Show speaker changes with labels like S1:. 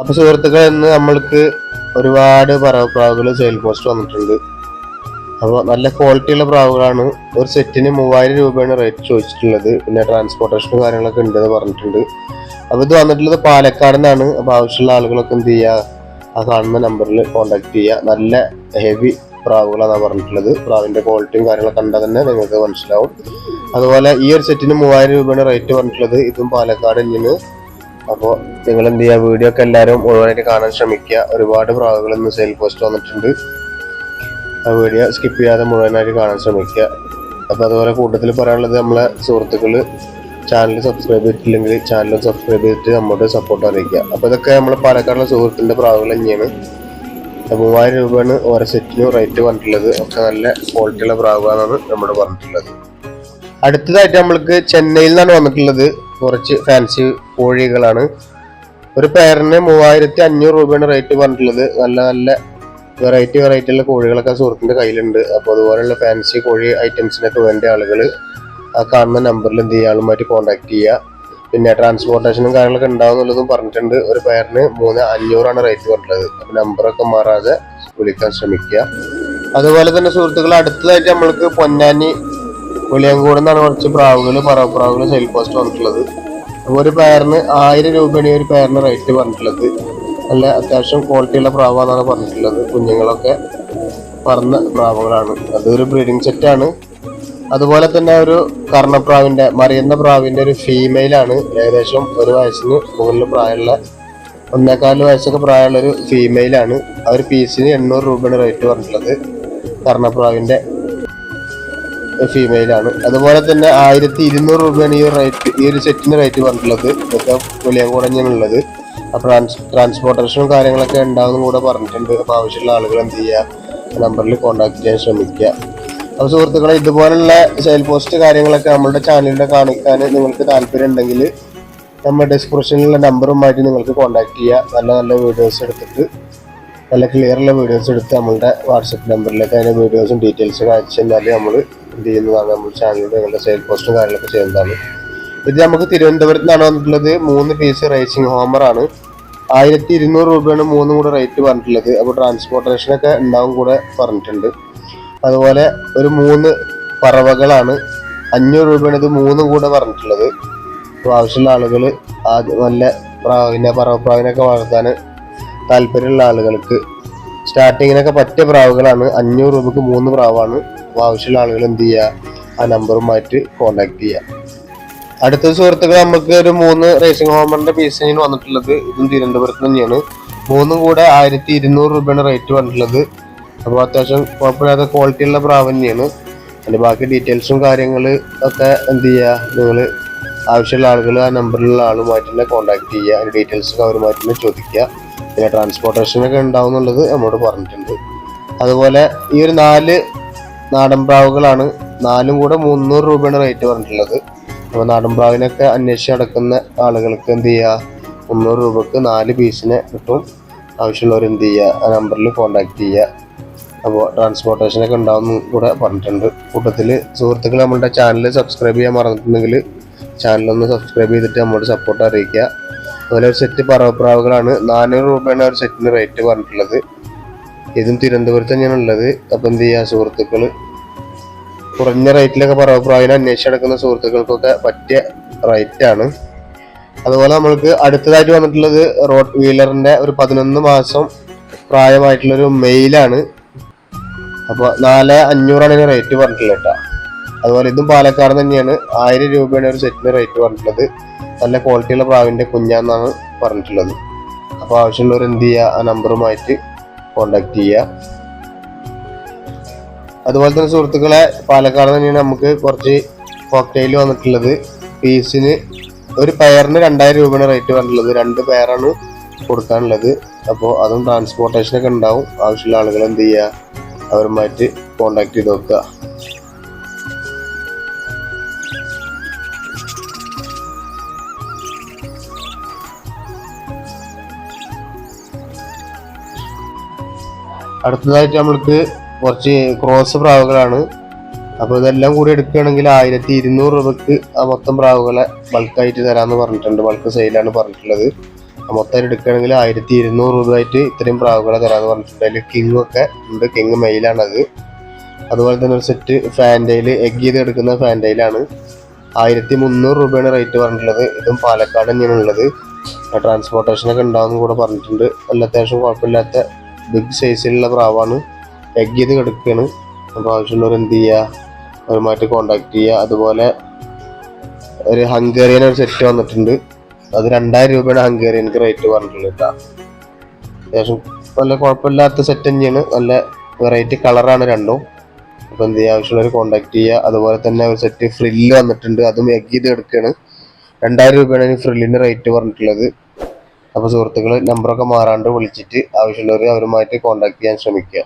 S1: അപ്പൊ സുഹൃത്തുക്കൾ ഇന്ന് നമ്മൾക്ക് ഒരുപാട് പ്രാവുകൾ സെയിൽ പോസ്റ്റ് വന്നിട്ടുണ്ട്. അപ്പോൾ നല്ല ക്വാളിറ്റിയുള്ള പ്രാവുകളാണ്. ഒരു സെറ്റിന് മൂവായിരം രൂപയാണ് റേറ്റ് ചോദിച്ചിട്ടുള്ളത്. പിന്നെ ട്രാൻസ്പോർട്ടേഷനും കാര്യങ്ങളൊക്കെ ഉണ്ടെന്ന് പറഞ്ഞിട്ടുണ്ട്. അപ്പോൾ ഇത് വന്നിട്ടുള്ളത് പാലക്കാട് നിന്നാണ്. അപ്പോൾ ആവശ്യമുള്ള ആളുകളൊക്കെ എന്ത് ചെയ്യുക ആ കാണുന്ന നമ്പറിൽ കോൺടാക്ട് ചെയ്യുക നല്ല ഹെവി പ്രാവുകളാണ് പറഞ്ഞിട്ടുള്ളത്. പ്രാവിന്റെ ക്വാളിറ്റിയും കാര്യങ്ങളൊക്കെ കണ്ടാൽ തന്നെ നിങ്ങൾക്ക് മനസ്സിലാവും. അതുപോലെ ഈ ഒരു സെറ്റിന് മൂവായിരം രൂപയാണ് റേറ്റ് പറഞ്ഞിട്ടുള്ളത്. ഇതും പാലക്കാട് തന്നെയാണ് അപ്പോൾ നിങ്ങൾ എന്ത് ചെയ്യുക വീഡിയോ ഒക്കെ എല്ലാവരും മുഴുവനായിട്ട് കാണാൻ ശ്രമിക്കുക. ഒരുപാട് പ്രാവുകൾ ഇന്ന് സെയിൽ പോസ്റ്റ് വന്നിട്ടുണ്ട്. ആ വീഡിയോ സ്കിപ്പ് ചെയ്യാതെ മുഴുവനായിട്ട് കാണാൻ ശ്രമിക്കുക. അപ്പോൾ അതുപോലെ കൂട്ടത്തിൽ പറയാനുള്ളത് നമ്മളെ സുഹൃത്തുക്കൾ ചാനൽ സബ്സ്ക്രൈബ് ചെയ്തിട്ടില്ലെങ്കിൽ ചാനൽ സബ്സ്ക്രൈബ് ചെയ്തിട്ട് നമ്മുടെ സപ്പോർട്ട് അറിയിക്കുക. അപ്പോൾ ഇതൊക്കെ നമ്മൾ പാലക്കാടുള്ള സുഹൃത്തിന്റെ പ്രാവുകൾ തന്നെയാണ്. മൂവായിരം രൂപയാണ് ഓരോ സെറ്റിനും റേറ്റ് പറഞ്ഞിട്ടുള്ളത് ഒക്കെ നല്ല ക്വാളിറ്റിയുള്ള പ്രാവുകളാണ് നമ്മൾ പറഞ്ഞിട്ടുള്ളത്. അടുത്തതായിട്ട് നമ്മൾക്ക് ചെന്നൈയിൽ നിന്നാണ് വന്നിട്ടുള്ളത്. കുറച്ച് ഫാൻസി കോഴികളാണ്. ഒരു പേരന് മൂവായിരത്തി അഞ്ഞൂറ് രൂപയാണ് റേറ്റ് പറഞ്ഞിട്ടുള്ളത്. നല്ല നല്ല വെറൈറ്റി വെറൈറ്റി ഉള്ള കോഴികളൊക്കെ സുഹൃത്തിന്റെ കയ്യിലുണ്ട്. അപ്പോൾ അതുപോലെയുള്ള ഫാൻസി കോഴി ഐറ്റംസിനൊക്കെ വേണ്ട ആളുകൾ ആ കാണുന്ന നമ്പറിൽ എന്ത് ചെയ്യുക? ആളുമായിട്ട് കോൺടാക്ട് ചെയ്യുക. പിന്നെ ട്രാൻസ്പോർട്ടേഷനും കാര്യങ്ങളൊക്കെ ഉണ്ടാവും എന്നുള്ളതും പറഞ്ഞിട്ടുണ്ട്. ഒരു പേരന് മൂന്ന് അഞ്ഞൂറാണ് റേറ്റ് പറഞ്ഞിട്ടുള്ളത്. അപ്പോൾ നമ്പറൊക്കെ മാറാതെ വിളിക്കാൻ ശ്രമിക്കുക. അതുപോലെ തന്നെ സുഹൃത്തുക്കൾ അടുത്തതായിട്ട് നമ്മൾക്ക് പൊന്നാനി വെളിയങ്കോട് നിന്നാണ് കുറച്ച് പ്രാവുകൾ പറവപ്രാവുകൾ സെയിൽ പോസ്റ്റ് വന്നിട്ടുള്ളത്. അപ്പോൾ ഒരു പേരിന് ആയിരം രൂപയാണ് ഒരു പേരിന് റേറ്റ് പറഞ്ഞിട്ടുള്ളത്. നല്ല അത്യാവശ്യം ക്വാളിറ്റിയുള്ള പ്രാവാന്നാണ് പറഞ്ഞിട്ടുള്ളത്. കുഞ്ഞുങ്ങളൊക്കെ പറന്ന പ്രാവുകളാണ്. അതൊരു ബ്രീഡിംഗ് സെറ്റാണ് അതുപോലെ തന്നെ ഒരു കർണപ്രാവിന്റെ മറിയുന്ന പ്രാവിന്റെ ഒരു ഫീമെയിലാണ് ഏകദേശം ഒരു വയസ്സിന് മുകളിൽ പ്രായമുള്ള ഒന്നേക്കാൽ വയസ്സൊക്കെ പ്രായമുള്ള ഒരു ഫീമെയിലാണ് ആ ഒരു പീസിന് എണ്ണൂറ് രൂപയാണ് റേറ്റ് പറഞ്ഞിട്ടുള്ളത് കർണപ്രാവിന്റെ ഫീമെയിലാണ് അതുപോലെ തന്നെ ആയിരത്തി ഇരുന്നൂറ് രൂപയാണ് ഈ റേറ്റ് ഈ ഒരു സെറ്റിന് റേറ്റ് പറഞ്ഞിട്ടുള്ളത്. ഇതൊക്കെ ഉള്ളത്. അപ്പോൾ ട്രാൻസ് ട്രാൻസ്പോർട്ടേഷനും കാര്യങ്ങളൊക്കെ ഉണ്ടാകുമെന്നും കൂടെ പറഞ്ഞിട്ടുണ്ട്. അപ്പോൾ ആവശ്യമുള്ള ആളുകൾ എന്ത് ചെയ്യുക നമ്പറിൽ കോൺടാക്ട് ചെയ്യാൻ ശ്രമിക്കുക. അപ്പോൾ സുഹൃത്തുക്കളെ ഇതുപോലുള്ള സെയിൽ പോസ്റ്റ് കാര്യങ്ങളൊക്കെ നമ്മുടെ ചാനലിന്റെ കാണിക്കാൻ നിങ്ങൾക്ക് താല്പര്യം ഉണ്ടെങ്കിൽ നമ്മുടെ ഡിസ്ക്രിപ്ഷനിലുള്ള നമ്പറുമായിട്ട് നിങ്ങൾക്ക് കോൺടാക്ട് ചെയ്യുക നല്ല നല്ല വീഡിയോസ് എടുത്തിട്ട് നല്ല ക്ലിയർ ഉള്ള വീഡിയോസ് എടുത്ത് നമ്മളുടെ വാട്സപ്പ് നമ്പറിലേക്ക് അതിന്റെ വീഡിയോസും ഡീറ്റെയിൽസും അയച്ചു തന്നാൽ നമ്മൾ എന്ത് ചെയ്യുന്നതാണ് നമ്മൾ ചാനലിലൂടെ നിങ്ങളുടെ സെയിൽ പോസ്റ്റും കാര്യങ്ങളൊക്കെ ചെയ്യുന്നതാണ്. ഇത് നമുക്ക് തിരുവനന്തപുരത്ത് നിന്നാണ് വന്നിട്ടുള്ളത്. മൂന്ന് പീസ് റേസിംഗ് ഹോമറാണ് ആയിരത്തി ഇരുന്നൂറ് രൂപയാണ് മൂന്നും കൂടെ റേറ്റ് പറഞ്ഞിട്ടുള്ളത്. അപ്പോൾ ട്രാൻസ്പോർട്ടേഷനൊക്കെ ഉണ്ടാവും കൂടെ പറഞ്ഞിട്ടുണ്ട്. അതുപോലെ ഒരു മൂന്ന് പറവകളാണ്. അഞ്ഞൂറ് രൂപയാണ് ഇത് മൂന്നും കൂടെ പറഞ്ഞിട്ടുള്ളത്. അപ്പോൾ ആവശ്യമുള്ള ആളുകൾ ആദ്യം നല്ല പ്രാവിനെ പറവപ്രാവിനൊക്കെ വളർത്താൻ താല്പര്യമുള്ള ആളുകൾക്ക് സ്റ്റാർട്ടിങ്ങിനൊക്കെ പറ്റിയ പ്രാവുകളാണ്. അഞ്ഞൂറ് രൂപക്ക് മൂന്ന് പ്രാവാണ്. അപ്പോൾ ആവശ്യമുള്ള ആളുകൾ എന്ത് ചെയ്യുക ആ നമ്പറുമായിട്ട് കോണ്ടാക്ട് ചെയ്യുക അടുത്ത സുഹൃത്തുക്കൾ നമുക്ക് ഒരു മൂന്ന് റേസിംഗ് ഹോമറിന്റെ പീസിന് വന്നിട്ടുള്ളത് ഇതും തിരുവനന്തപുരത്ത് തന്നെയാണ്. മൂന്നും കൂടെ ആയിരത്തി ഇരുന്നൂറ് രൂപയാണ് റേറ്റ് വന്നിട്ടുള്ളത്. അപ്പോൾ അത്യാവശ്യം കുഴപ്പമില്ലാത്ത ക്വാളിറ്റി ഉള്ള പ്രാവ് തന്നെയാണ്. അതിന്റെ ബാക്കി ഡീറ്റെയിൽസും കാര്യങ്ങൾ ഒക്കെ എന്ത് ചെയ്യുക നിങ്ങൾ ആവശ്യമുള്ള ആളുകൾ ആ നമ്പറിലുള്ള ആളുമായിട്ട് തന്നെ കോൺടാക്ട് ചെയ്യുക അതിന്റെ ഡീറ്റെയിൽസ് ഒക്കെ അവരുമായിട്ട് തന്നെ ചോദിക്കുക. പിന്നെ ട്രാൻസ്പോർട്ടേഷനൊക്കെ ഉണ്ടാവും എന്നുള്ളത് നമ്മോട് പറഞ്ഞിട്ടുണ്ട്. അതുപോലെ ഈ ഒരു നാല് നാടൻ പ്രാവുകളാണ്. നാലും കൂടെ മുന്നൂറ് രൂപയാണ് റേറ്റ് പറഞ്ഞിട്ടുള്ളത്. അപ്പോൾ നാടൻ പ്രാവിനൊക്കെ അന്വേഷിച്ച് നടക്കുന്ന ആളുകൾക്ക് എന്ത് ചെയ്യുക മുന്നൂറ് രൂപക്ക് നാല് പീസിനെ കിട്ടും. ആവശ്യമുള്ളവർ എന്ത് ചെയ്യുക ആ നമ്പറിൽ കോൺടാക്ട് ചെയ്യുക അപ്പോൾ ട്രാൻസ്പോർട്ടേഷനൊക്കെ ഉണ്ടാവും കൂടെ പറഞ്ഞിട്ടുണ്ട്. കൂട്ടത്തിൽ സുഹൃത്തുക്കൾ നമ്മളുടെ ചാനൽ സബ്സ്ക്രൈബ് ചെയ്യാൻ മറന്നിട്ടുണ്ടെങ്കിൽ ചാനലൊന്ന് സബ്സ്ക്രൈബ് ചെയ്തിട്ട് നമ്മളുടെ സപ്പോർട്ട് അറിയിക്കുക. അതുപോലെ ഒരു സെറ്റ് പറവപ്രാവുകളാണ്. നാനൂറ് രൂപയാണ് ഒരു സെറ്റിന് റേറ്റ് പറഞ്ഞിട്ടുള്ളത്. ഇതും തിരുവനന്തപുരത്ത് തന്നെയാണ് ഉള്ളത്. അപ്പൊ എന്ത് ചെയ്യുക സുഹൃത്തുക്കൾ കുറഞ്ഞ റേറ്റിലൊക്കെ പറവപ്രാവിനെ അന്വേഷിച്ച് നടക്കുന്ന സുഹൃത്തുക്കൾക്കൊക്കെ പറ്റിയ റേറ്റാണ് അതുപോലെ നമ്മൾക്ക് അടുത്തതായിട്ട് വന്നിട്ടുള്ളത് റോഡ് വീലറിന്റെ ഒരു പതിനൊന്ന് മാസം പ്രായമായിട്ടുള്ളൊരു മെയിലാണ്. അപ്പോൾ നാല് അഞ്ഞൂറാണ് ഇതിന് റേറ്റ് പറഞ്ഞിട്ടുള്ളത് കേട്ടോ. അതുപോലെ ഇതും പാലക്കാട് തന്നെയാണ് ആയിരം രൂപയാണ് ഒരു സെറ്റിന് റേറ്റ് പറഞ്ഞിട്ടുള്ളത്. നല്ല ക്വാളിറ്റിയുള്ള പ്രാവിന്റെ കുഞ്ഞാന്നാണ് പറഞ്ഞിട്ടുള്ളത്. അപ്പോൾ ആവശ്യമുള്ളവർ എന്ത് ചെയ്യുക ആ നമ്പറുമായിട്ട് കോണ്ടാക്ട് ചെയ്യുക അതുപോലെ തന്നെ സുഹൃത്തുക്കളെ പാലക്കാട് തന്നെയാണ് നമുക്ക് കുറച്ച് കോക്ടെയിൽ വന്നിട്ടുള്ളത്. പീസിന് ഒരു പെയറിന് രണ്ടായിരം രൂപയാണ് റേറ്റ് പറഞ്ഞിട്ടുള്ളത് രണ്ട് പെയറാണ് കൊടുക്കാനുള്ളത്. അപ്പോൾ അതും ട്രാൻസ്പോർട്ടേഷനൊക്കെ ഉണ്ടാവും. ആവശ്യമുള്ള ആളുകൾ എന്ത് ചെയ്യുക അവരുമായിട്ട് കോണ്ടാക്ട് ചെയ്ത് നോക്കുക. അടുത്തതായിട്ട് നമ്മൾക്ക് കുറച്ച് ക്രോസ് പ്രാവുകളാണ്. അപ്പോൾ ഇതെല്ലാം കൂടി എടുക്കുകയാണെങ്കിൽ ആയിരത്തി ഇരുന്നൂറ് രൂപക്ക് ആ മൊത്തം പ്രാവുകളെ ബൾക്കായിട്ട് തരാമെന്ന് പറഞ്ഞിട്ടുണ്ട്. ബൾക്ക് സെയിലാണ് പറഞ്ഞിട്ടുള്ളത്. ആ മൊത്തം എടുക്കുകയാണെങ്കിൽ ആയിരത്തി ഇരുന്നൂറ് രൂപയായിട്ട് ഇത്രയും പ്രാവുകളെ തരാമെന്ന് പറഞ്ഞിട്ടുണ്ട്. അതിൽ കിങ് ഒക്കെ ഉണ്ട്. കിങ് മെയിലാണത് അതുപോലെ തന്നെ ഒരു സെറ്റ് ഫാന്റയിൽ എഗ് ചെയ്ത് എടുക്കുന്ന ഫാന്റയിലാണ് ആയിരത്തി മുന്നൂറ് രൂപയാണ് റേറ്റ് പറഞ്ഞിട്ടുള്ളത്. ഇതും പാലക്കാട് തന്നെയാണ് ഉള്ളത്. ട്രാൻസ്പോർട്ടേഷനൊക്കെ ഉണ്ടാവും കൂടെ പറഞ്ഞിട്ടുണ്ട്. അല്ല അത്യാവശ്യം കുഴപ്പമില്ലാത്ത ബിഗ് സൈസിലുള്ള പ്രാവാണ്. എഗ് ചെയ്ത് കിടക്കുകയാണ് അപ്പോൾ ആവശ്യമുള്ളവർ എന്ത് ചെയ്യുക അവരുമായിട്ട് കോണ്ടാക്ട് ചെയ്യുക അതുപോലെ ഒരു ഹംഗേറിയൻ ഒരു സെറ്റ് വന്നിട്ടുണ്ട്. അത് രണ്ടായിരം രൂപയാണ് ഹംഗേറിയൻക്ക് റേറ്റ് പറഞ്ഞിട്ടുള്ളത് കേട്ടോ. അത്യാവശ്യം നല്ല കുഴപ്പമില്ലാത്ത സെറ്റ് തന്നെയാണ്. നല്ല വെറൈറ്റി കളറാണ് രണ്ടും. അപ്പോൾ എന്ത് ചെയ്യുക ആവശ്യമുള്ളവർ കോണ്ടാക്ട് ചെയ്യുക അതുപോലെ തന്നെ ഒരു സെറ്റ് ഫ്രില്ല് വന്നിട്ടുണ്ട്. അതും എഗ് ചെയ്ത് എടുക്കുകയാണ് രണ്ടായിരം രൂപയാണ് ഈ ഫ്രില്ലിന് റേറ്റ് പറഞ്ഞിട്ടുള്ളത്. അപ്പോൾ സുഹൃത്തുക്കൾ നമ്പറൊക്കെ മാറാണ്ട് വിളിച്ചിട്ട് ആവശ്യമുള്ളവർ അവരുമായിട്ട് കോണ്ടാക്ട് ചെയ്യാൻ ശ്രമിക്കുക.